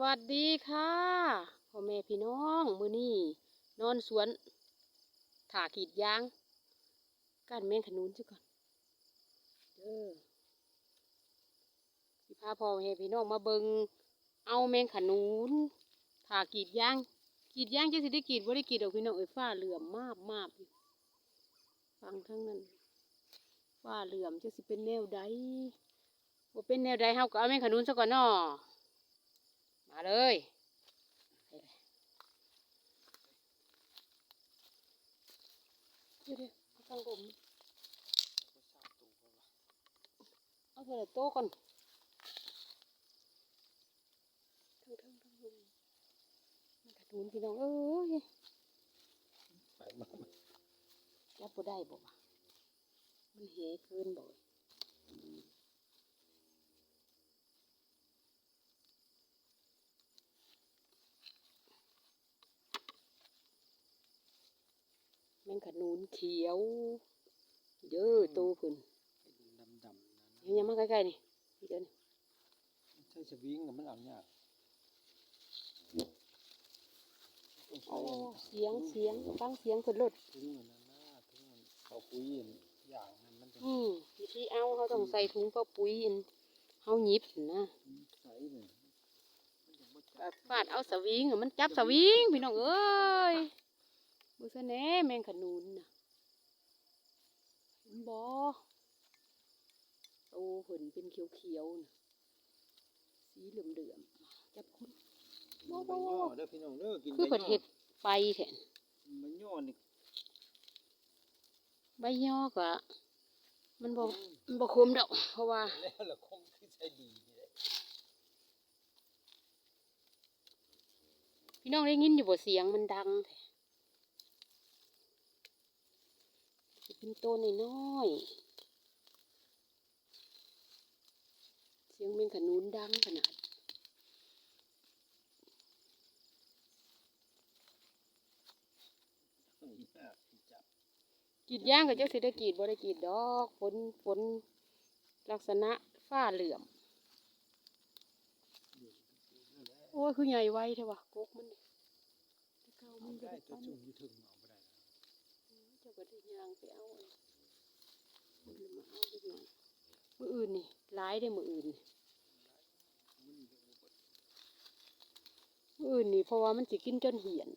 วัสดีค่ะพ่อแม่พี่น้องมือนี้นอนสวนถากีดยางก้านแมงขนุนซะก่อนเด้อสิพาพ่อแม่พี่น้องมาเบิงเอาแมงขนุนถากีดยางกีดยางจะสิได้กีดบ่ได้กีดดอกพี่น้องเอ้ยฟ้าเหลื่อมมากมากฟังทั้งนั้นฟ้าเหลื่อมจะสิเป็นแนวใดบ่เป็นแนวใดเฮาก็เอาแมงขนุนซะก่อนเนาะ มาเลยเดี๋ยวเดี๋ยวเอาตั้งกลมเอาเสร็จโต๊ะก่อนทั้งทั้งทั้งลมมันกระทุนพี่น้องเอ้ยไปมาจับบ่ได้บ่วะมันเหเกินบ่ มงขนุนเขียวเด้อโตขึ้นดำดำๆนะเห็นยังมาใกล้ๆนี่นี่เดี๋ยวนี่ใช่สวิงกับมันเอายากโอ้เสียงเสียงฟังเสียงขึ้นรถทิ้งมันนั่นนะทิ้งมันเขาคุยอย่างนั้นมันจะอืมวิธีเอาเขาต้องใส่ถุงเปาปุ๋ยอันเขาหยิบนะใส่เลยมันจะบ่จัก็บฟาดเอาสวิงอะมันจับสวิงพี่น้องเอ้ย บุษแหน่แมงขนุนน่ะเห็นบ่โตผลเป็นเขียวๆน่ะสีเหลื่อมๆจับคุณกินใบย่อเด้อพี่น้องเด้อกินคือใบเพิ่นย่อเฮ็ดไปแทนใบย่อนี่ใบย่อก็มันบ่มันบ่คมดอกเพราะว่าแล้วละคงคือใช้ดีนี่แหละพี่น้องได้ยินอยู่บ่เสียงมันดังแท้ เป็นต้นน้อยๆเสียงเป็นขนุนดังขนาดกีดย่างก็จักสิได้กรีดบ่ได้กรีดดอกฝนฝนลักษณะฟ้าเหลื่อม โอ้คือใหญ่ไวเท่ว่ะกกมันนี่แต่เก่ามันบ่ได้ตัวจุ่มอยู่ถึงเอาบ่ได้นะเจ้าก็ได้ยางไปเอามันเลมาเอาเล็กน้อยมืออื่นนี่หลายได้มืออื่นเมื่ออื่นนี่เพราะว่ามันสิกินจนเหี่ยน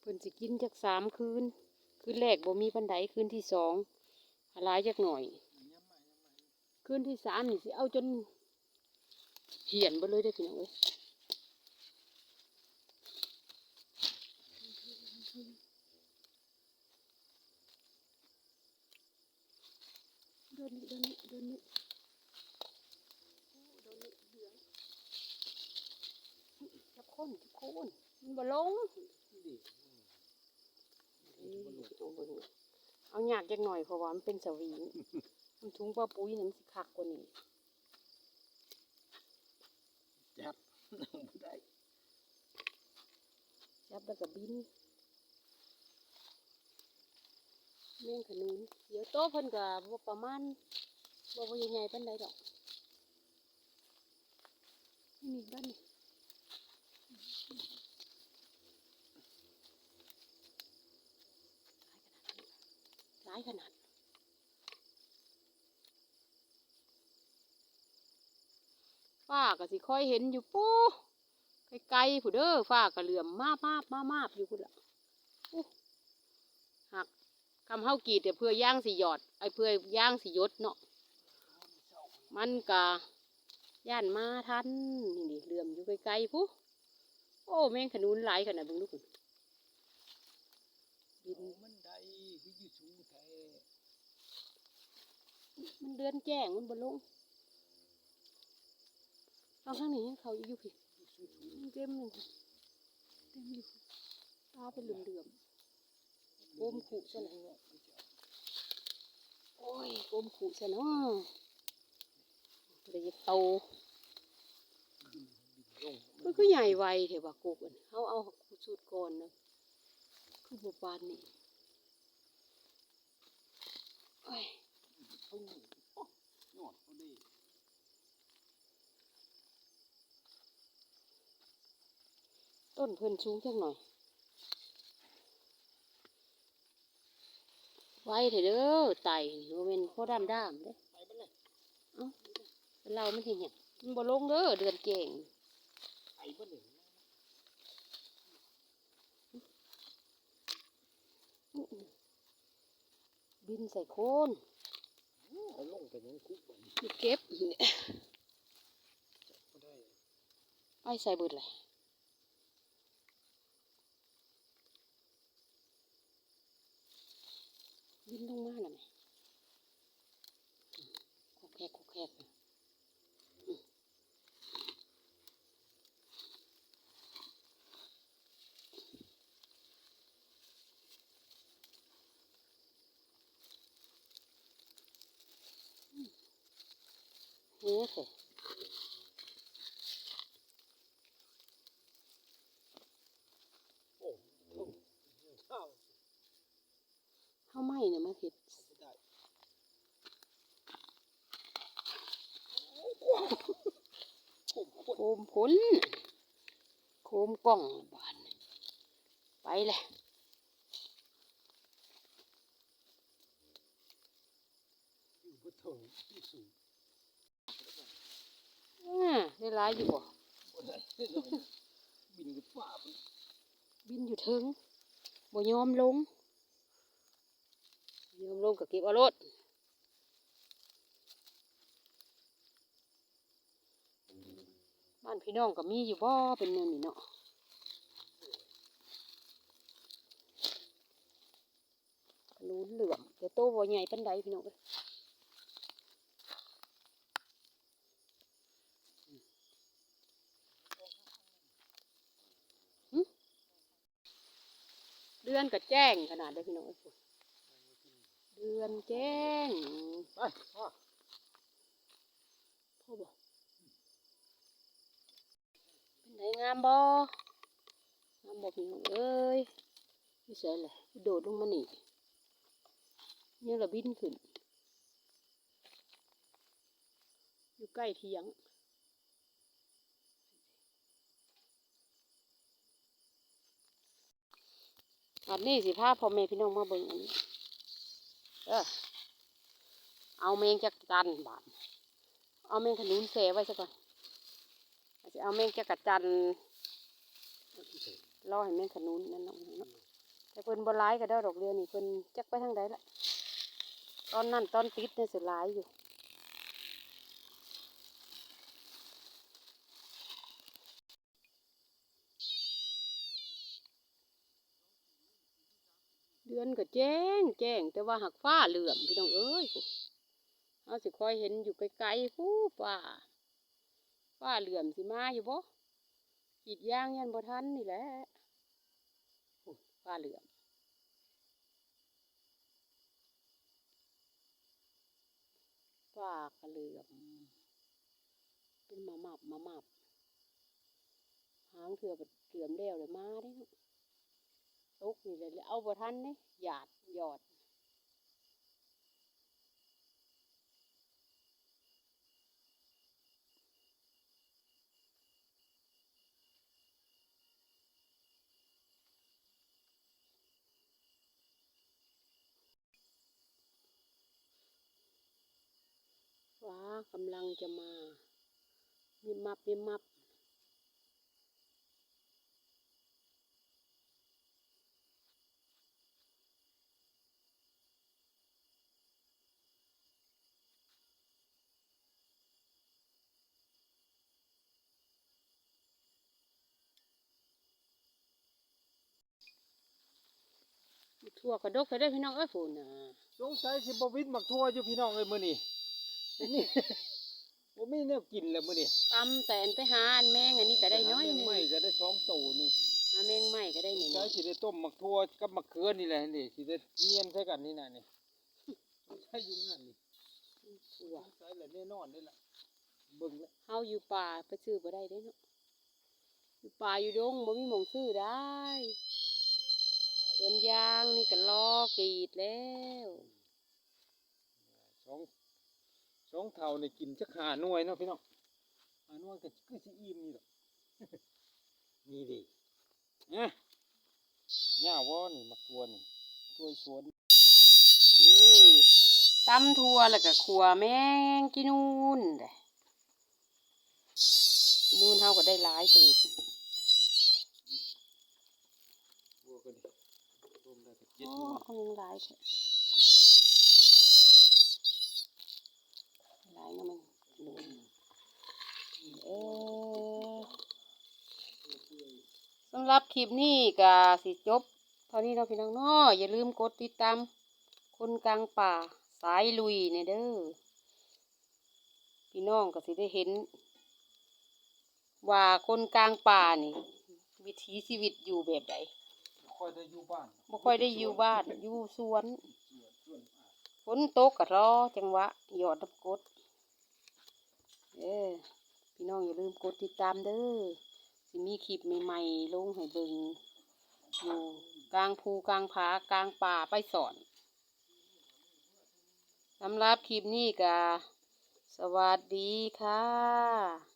เพิ่นสิกินจักสามคืน คืนแรกบ่มีปันไดคืนที่สองหลายจักหน่อย คืนที่สามนี่สิเอาจนเหี่ยนไปเลยได้อพี่น้องเอ้ย นนี่เดินนี่เดินนี่โอ้เดินนี่เหลืองจับคนจับโคนมันบ่ลงดิเอ้ยเอาเบิ่งน่ะเอาหยากจักหน่อยเพราะว่ามันเป็นสวิงมันถุงปลาปุ๋ยนี่มันสิคักกว่านี้จับเอาบ่ได้จับแล้วก็บิน แม่งขนุนเดี๋ยวโตเพิ่นก็บ่ประมาณบ่บ่ใหญ่ๆปานใดดอกนี่บ้านนี่หลายขนาดฟ้าก็สิค่อยเห็นอยู่ปูไกลๆผู้เด้อฟ้าก็เหลื่อมมาบมาบมามาบอยู่พุ่นล่ะอู้ คำเฮากรีดแต่เพื่อย่างสิหยอดไอ้เพื่อย่างสิยดเนาะมันกะย่านมาทันนี่ดิเหลื่อมอยู่ไกลๆผู้โอ้แม่งขนุนหลายขนาดบิ่งลูกดินมันได้คือยู่สูงแท้มันเดือนแจ้งมันบ่ลงเอาข้างนี้ยังเขาอยู่พี่อยู่สูงมันเต็มเลยค่ะเต็มอยู่ตาเป็นเหลื่อมๆ ก้มขู่ซะหน่อยโอ้ยโกมขู่ซะเนาะเดี๋ยวโตมันก็ใหญ่ไวเถอะว่ากุกอันเขาเอาสูตรก่อนนะคือบบานนี่โอ้ยเอนเอาดิต้นเพิ่นสูงจังหน่อย ไว้ เถอะเด้อไตโมเมนพ่อดำดามเด้ไปบ่เลยเราไมันเห็นหยังมันบ่ลงเด้อเดือนเก่งไปบ่เลยบินใส่โคนเอาลงไปยังคุกเก็บเนี่ยได้ไอ้ใส่เบิดเลย บินลงมาแล้วไหมโคแคกโคแคกนะอืมนี่สิ โอ้โหข้าว ข้าวไหม้ เนี่ยมันเห็ดบ่ได้โอ้โคมผลโคมกล่องบานไปเลยอ่าได้หลายอยู่บ่บินกับฟ้าบินอยู่เทิงบ่ยอมลง ยอมลงก็เก็บเอารถบ้านพี่น้องก็มีอยู่บ่เป็นแนวนี้เนาะขนุนเหลื่อมแต่โตบ่ใหญ่ปานใดพี่น้องเอ้ยเดือนก็แจ้งขนาดเด้พี่น้อง เอ้ยเดือนแจ้งไปพ่อพ่อบอกเป็นไงงามบ่งามบ่พี่น้องเอ้ยไม่ใช่เลยโดดลงมานี่เนี่ยละบินขึ้น อยู่ใกล้เทียงอันนี้สิพาพ่อแม่พี่น้องมาเบิ่งอันนี้ เออเอาเมงจักจันบาทเอาเมงขนุนเสไว้ซะก่อนจะเอาเมงจักจันรอให้แมงขนุนนั่นเนาะเนาะแต่เพิ่นบนร้ายก็ได้ดอกเรือนี่เพิ่นจักไปทางใดละตอนนั้นตอนติดเนี่ยสิร้ายอยู่ เดือนก็แจ้งแจ้ง แต่ว่าหักฟ้าเหลื่อมพี่น้องเอ้ยเราสิคอยเห็นอยู่ไกลๆผู้ฟ้าฟ้าเหลื่อมสิมาอยู่บ่กรีดยางยันบ่ทันนี่แหละโอ้ยฟ้าเหลื่อมฟ้ากระเหลื่อมเป็นมามับมามับหางเถื่อเหลื่อมแล้วเลยมาได้ ตกนี่เลยเอาบ่ทันนี่หยาดหยอดฟ้ากำลังจะมามิบมับมิบมับ ทั่วกระดกไปได้อพี่น้องเอ้ยฝนน่ะสงสัยสิบ่วิทย์มักทั่วอยู่พี่น้องเอ้ยมื้อนี้นี่บ่มีแนวกินแล้วมื้อนี้ตำแต่นไปหาอันแมงอันนี้ก็ได้น้อยหนึงไม่ก็ได้สองโตหนึงหาแมงใหม่ก็ได้หนึ่งใช้สิได้ต้มมักทั่วกับมักเขือนี่แหละนี่สิได้เมียนใส่กันนี่น่ะนี่ใช่อยู่นั่นนี่ทั่วสงสัยแหละแน่นอนนี่ล่ะเบิ่งแล้วเฮาอยู่ป่าไปซื้อบ่ได้เด้เนาะอยู่ป่าอยู่ดงบ่มีหมองซื้อได้ สวนยางนี่ก็รอกรีดแล้วสองสองเท่านี่กินจักหาหน่วยเนาะพี่น้องหาหน่วยก็คือสิอิ่มนี่ดอกนี่ดิเนี่ยหญ้าว่นี่มักทัวนี่ทัวสวนนี่ตำทั่วแล้วก็ขัวแมงกินูนเด้กินูนเฮาก็ได้หลายตื่นทัวก็ดิ รวมได้ก็เจ็ดอ๋อหน่วเอายังหลายแท้หลายนะมันเออสำหรับคลิปนี้ก็สิจบเท่านี้เนาะพี่น้องเนาะอย่าลืมกดติดตามคนกลางป่าสายลุยเนี่ยเด้อพี่น้องก็สิได้เห็น ว่าคนกลางป่านี่ วิถีชีวิตอยู่แบบใด ค่อยได้อยู่บ้านบ่ค่อยได้อยู่บ้านอยู่สวนฝนตกก็รอจังหวะหยอดน้ำกรดเออพี่น้องอย่าลืมกดติดตามเด้อสิมีคลิปใหม่ๆลงให้เบิ่งอยู่กลางภูกลางผากลางป่าไปสอนสำหรับคลิปนี้ก็สวัสดีค่ะ